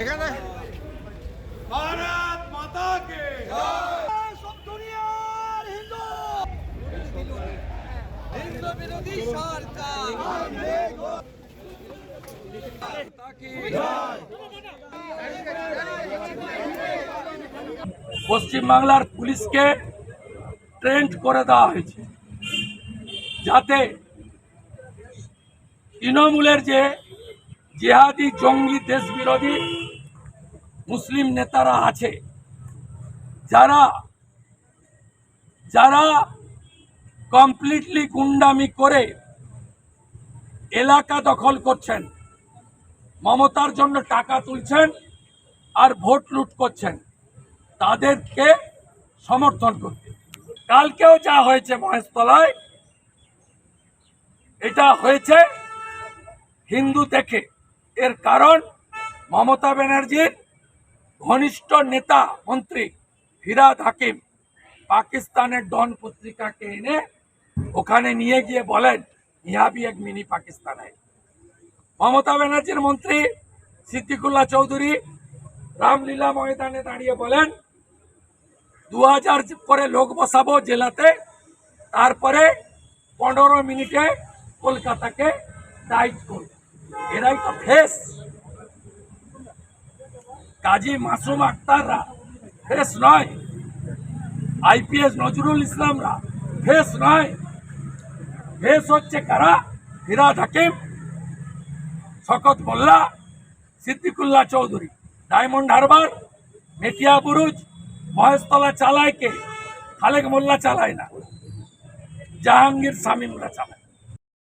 এখানে ভারত পশ্চিমবাংলার পুলিশকে ট্রেন্ড করে দেওয়া হয়েছে যাতে তৃণমূলের যে জেহাদি জঙ্গি দেশবিরোধী মুসলিম নেতারা আছে। যারা যারা কমপ্লিটলি গুন্ডামি করে এলাকা দখল করছেন, মমতার জন্য টাকা তুলছেন আর ভোট লুট করছেন, তাদেরকে সমর্থন করতে। কালকেও যা হয়েছে মহেশতলায়, এটা হয়েছে হিন্দু দেখে। এর কারণ মমতা ব্যানার্জির ঘনিষ্ঠ নেতা মন্ত্রী ফিরাদ হাকিম পাকিস্তানের ডন পত্রিকাকে এনে ওখানে নিয়ে গিয়ে বলেন ইহা भी এক মিনি পাকিস্তান। মমতা ব্যানার্জির মন্ত্রী সিদ্দিকুল্লাহ চৌধুরী রামলীলা ময়দানে দাঁড়িয়ে বলেন, দু হাজার পরে লোক বসাবো জেলাতে, তারপরে পনেরো মিনিটে কলকাতাকে টাইট করব ফেস কাজী মাসুম আক্তাররা ফেস নয়। আইপিএস নজরুল ইসলামরা ফেস নয়। ফেস হচ্ছে কারা? Firhad Hakim, Shaukat Molla, Siddiqullah Chowdhury. Diamond Harbour Metiabruz, Maheshtala চালায় কে খালেক মোল্লা চালায় না। জাহাঙ্গীর শামীমরা চালায়।